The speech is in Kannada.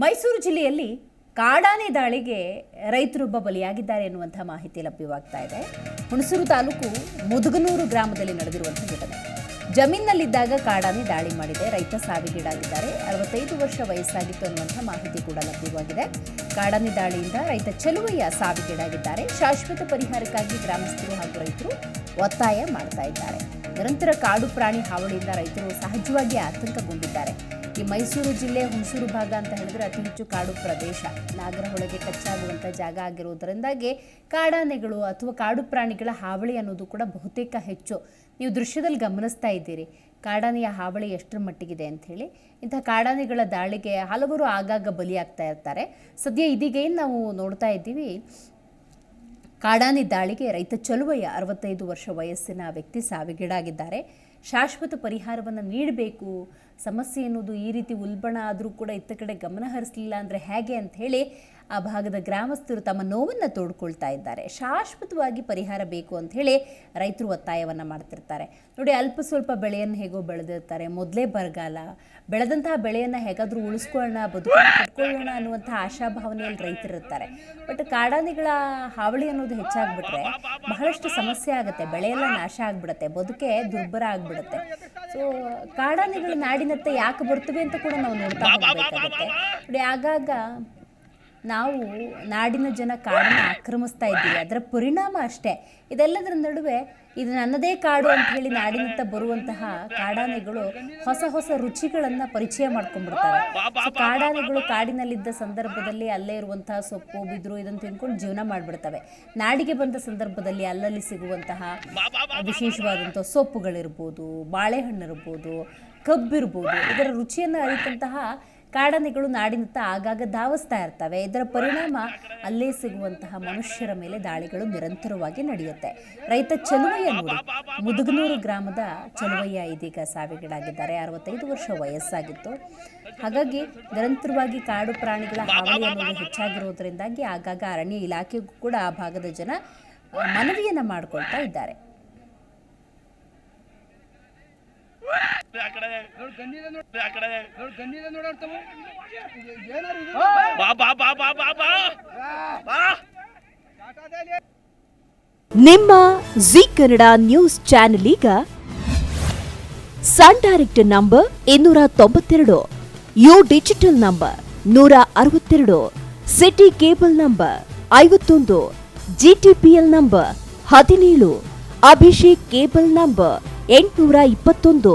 ಮೈಸೂರು ಜಿಲ್ಲೆಯಲ್ಲಿ ಕಾಡಾನೆ ದಾಳಿಗೆ ರೈತರೊಬ್ಬ ಬಲಿಯಾಗಿದ್ದಾರೆ ಎನ್ನುವಂಥ ಮಾಹಿತಿ ಲಭ್ಯವಾಗ್ತಾ ಇದೆ. ಹುಣಸೂರು ತಾಲೂಕು ಮುದುಗನೂರು ಗ್ರಾಮದಲ್ಲಿ ನಡೆದಿರುವಂಥ ಘಟನೆ. ಜಮೀನಿನಲ್ಲಿದ್ದಾಗ ಕಾಡಾನೆ ದಾಳಿ ಮಾಡಿದೆ. ರೈತ ಸಾವಿಗೀಡಾಗಿದ್ದಾರೆ. ಅರವತ್ತೈದು ವರ್ಷ ವಯಸ್ಸಾಗಿತ್ತು ಅನ್ನುವಂಥ ಮಾಹಿತಿ ಕೂಡ ಲಭ್ಯವಾಗಿದೆ. ಕಾಡಾನೆ ದಾಳಿಯಿಂದ ರೈತ ಚೆಲುವಯ್ಯ ಸಾವಿಗೀಡಾಗಿದ್ದಾರೆ. ಶಾಶ್ವತ ಪರಿಹಾರಕ್ಕಾಗಿ ಗ್ರಾಮಸ್ಥರು ಹಾಗೂ ರೈತರು ಒತ್ತಾಯ ಮಾಡ್ತಾ ಇದ್ದಾರೆ. ನಿರಂತರ ಕಾಡು ಪ್ರಾಣಿ ಹಾವಳಿಯಿಂದ ರೈತರು ಸಹಜವಾಗಿ ಆತಂಕಗೊಂಡಿದ್ದಾರೆ. ಈ ಮೈಸೂರು ಜಿಲ್ಲೆ ಹುಣಸೂರು ಭಾಗ ಅಂತ ಹೇಳಿದ್ರೆ ಅತಿ ಹೆಚ್ಚು ಕಾಡು ಪ್ರದೇಶ. ನಾಗರಹೊಳೆಗೆ ಕಚ್ಚಾಗುವಂಥ ಜಾಗ ಆಗಿರುವುದರಿಂದಾಗಿ ಕಾಡಾನೆಗಳು ಅಥವಾ ಕಾಡು ಪ್ರಾಣಿಗಳ ಹಾವಳಿ ಅನ್ನೋದು ಕೂಡ ಬಹುತೇಕ ಹೆಚ್ಚು. ನೀವು ದೃಶ್ಯದಲ್ಲಿ ಗಮನಿಸ್ತಾ ಇದ್ದೀರಿ. ಕಾಡಾನೆಯ ಹಾವಳಿ ಎಷ್ಟರ ಮಟ್ಟಿಗಿದೆ ಅಂತ ಹೇಳಿ. ಇಂಥ ಕಾಡಾನೆಗಳ ದಾಳಿಗೆ ಹಲವರು ಆಗಾಗ ಬಲಿಯಾಗ್ತಾ ಇರ್ತಾರೆ. ಸದ್ಯ ಇದೀಗ ಏನು ನಾವು ನೋಡ್ತಾ ಇದ್ದೀವಿ? ಕಾಡಾನೆ ದಾಳಿಗೆ ರೈತ ಚಲುವಯ್ಯ ಅರವತ್ತೈದು ವರ್ಷ ವಯಸ್ಸಿನ ವ್ಯಕ್ತಿ ಸಾವಿಗೀಡಾಗಿದ್ದಾರೆ. ಶಾಶ್ವತ ಪರಿಹಾರವನ್ನು ನೀಡಬೇಕು ಸಮಸ್ಯೆ ಅನ್ನೋದು ಈ ರೀತಿ ಉಲ್ಬಣ ಆದರೂ ಕೂಡ ಇತ್ತ ಕಡೆ ಗಮನ ಹರಿಸಲಿಲ್ಲ ಅಂದರೆ ಹೇಗೆ ಅಂತ ಹೇಳಿ ಆ ಭಾಗದ ಗ್ರಾಮಸ್ಥರು ತಮ್ಮ ನೋವನ್ನು ತೋಡ್ಕೊಳ್ತಾ ಇದ್ದಾರೆ. ಶಾಶ್ವತವಾಗಿ ಪರಿಹಾರ ಬೇಕು ಅಂತ ಹೇಳಿ ರೈತರು ಒತ್ತಾಯವನ್ನು ಮಾಡ್ತಿರ್ತಾರೆ. ನೋಡಿ, ಅಲ್ಪ ಸ್ವಲ್ಪ ಬೆಳೆಯನ್ನು ಹೇಗೋ ಬೆಳೆದಿರ್ತಾರೆ. ಮೊದಲೇ ಬರಗಾಲ, ಬೆಳೆದಂತಹ ಬೆಳೆಯನ್ನು ಹೇಗಾದರೂ ಉಳಿಸ್ಕೊಳ್ಳೋಣ ಬದುಕನ್ನು ಕಟ್ಕೊಳ್ಳೋಣ ಅನ್ನುವಂಥ ಆಶಾಭಾವನೆಯಲ್ಲಿ ರೈತರಿರ್ತಾರೆ ಬಟ್ ಕಾಡಾನೆಗಳ ಹಾವಳಿ ಅನ್ನೋದು ಹೆಚ್ಚಾಗ್ಬಿಟ್ರೆ ಬಹಳಷ್ಟು ಸಮಸ್ಯೆ ಆಗುತ್ತೆ. ಬೆಳೆಯೆಲ್ಲ ನಾಶ ಆಗ್ಬಿಡುತ್ತೆ. ಬದುಕೆ ದುರ್ಬರ ಆಗ್ಬಿಡುತ್ತೆ. ಸೊ ಕಾಡಾನೆಗಳು ನಾಡಿನತ್ತ ಯಾಕೆ ಬರ್ತವೆ ಅಂತ ಕೂಡ ನಾವು ನೋಡ್ತಾ ಆಗಾಗ ನಾವು ನಾಡಿನ ಜನ ಕಾಡನ್ನ ಆಕ್ರಮಿಸ್ತಾ ಇದ್ದೀವಿ. ಅದರ ಪರಿಣಾಮ ಅಷ್ಟೇ. ಇದೆಲ್ಲದರ ನಡುವೆ ಇದು ನನ್ನದೇ ಕಾಡು ಅಂತ ಹೇಳಿ ನಾಡಿನತ್ತ ಬರುವಂತಹ ಕಾಡಾನೆಗಳು ಹೊಸ ಹೊಸ ರುಚಿಗಳನ್ನು ಪರಿಚಯ ಮಾಡ್ಕೊಂಡ್ಬಿಡ್ತಾರೆ ಕಾಡಾನೆಗಳು ಕಾಡಿನಲ್ಲಿದ್ದ ಸಂದರ್ಭದಲ್ಲಿ ಅಲ್ಲೇ ಇರುವಂತಹ ಸೊಪ್ಪು, ಬಿದಿರು ಇದನ್ನು ತಿನ್ಕೊಂಡು ಜೀವನ ಮಾಡಿಬಿಡ್ತವೆ. ನಾಡಿಗೆ ಬಂದ ಸಂದರ್ಭದಲ್ಲಿ ಅಲ್ಲಲ್ಲಿ ಸಿಗುವಂತಹ ವಿಶೇಷವಾದಂಥ ಸೊಪ್ಪುಗಳಿರ್ಬೋದು, ಬಾಳೆಹಣ್ಣು ಇರ್ಬೋದು, ಕಬ್ಬಿರ್ಬೋದು, ಇದರ ರುಚಿಯನ್ನು ಅರಿತಂತಹ ಕಾಡಾನೆಗಳು ನಾಡಿನತ್ತ ಆಗಾಗ ಧಾವಿಸ್ತಾ ಇರ್ತವೆ. ಇದರ ಪರಿಣಾಮ ಅಲ್ಲೇ ಸಿಗುವಂತಹ ಮನುಷ್ಯರ ಮೇಲೆ ದಾಳಿಗಳು ನಿರಂತರವಾಗಿ ನಡೆಯುತ್ತೆ. ರೈತ ಚಲುವಯ್ಯ ನೋಡಿ, ಮುದುಗನೂರು ಗ್ರಾಮದ ಚಲುವಯ್ಯ ಇದೀಗ ಸಾವಿಗೀಡಾಗಿದ್ದಾರೆ. ಅರವತ್ತೈದು ವರ್ಷ ವಯಸ್ಸಾಗಿತ್ತು. ಹಾಗಾಗಿ ನಿರಂತರವಾಗಿ ಕಾಡು ಪ್ರಾಣಿಗಳ ಹಾವಳಿ ಅನ್ನೋದು ಹೆಚ್ಚಾಗಿರೋದ್ರಿಂದಾಗಿ ಆಗಾಗ ಅರಣ್ಯ ಇಲಾಖೆಗೂ ಕೂಡ ಆ ಭಾಗದ ಜನ ಮನವಿಯನ್ನು ಮನವಿಯನ್ನ ಮಾಡ್ಕೊಳ್ತಾ ಇದ್ದಾರೆ ಆ ಕಡೆ ನೋಡ್ ಗಂಡಿದ ನೋಡ್ ಆ ಕಡೆ ನೋಡ್ ಗಂಡಿದ ನೋಡಾಡ್ತಾವ ಏನಾರು ಇದು? ಬಾ ಬಾ ಬಾ ಬಾ ಬಾ ಬಾ ಬಾ ಟಾಟಾದಲ್ಲಿ ನಿಮ್ಮ ಜಿ ಕನ್ನಡ ನ್ಯೂಸ್ ಚಾನೆಲ್ ಈಗ ಸನ್ ಡೈರೆಕ್ಟ್ ನಂಬರ್ ಇನ್ನೂರ ತೊಂಬತ್ತೆರಡು ಯು ಡಿಜಿಟಲ್ ನಂಬರ್ ನೂರ ಅರವತ್ತೆರಡು ಸಿಟಿ ಕೇಬಲ್ ನಂಬರ್ ಐವತ್ತೊಂದು ಜಿಟಿಪಿಎಲ್ ನಂಬರ್ ಹದಿನೇಳು ಅಭಿಷೇಕ್ ಕೇಬಲ್ ನಂಬರ್ ಎಂಟುನೂರ ಇಪ್ಪತ್ತೊಂದು.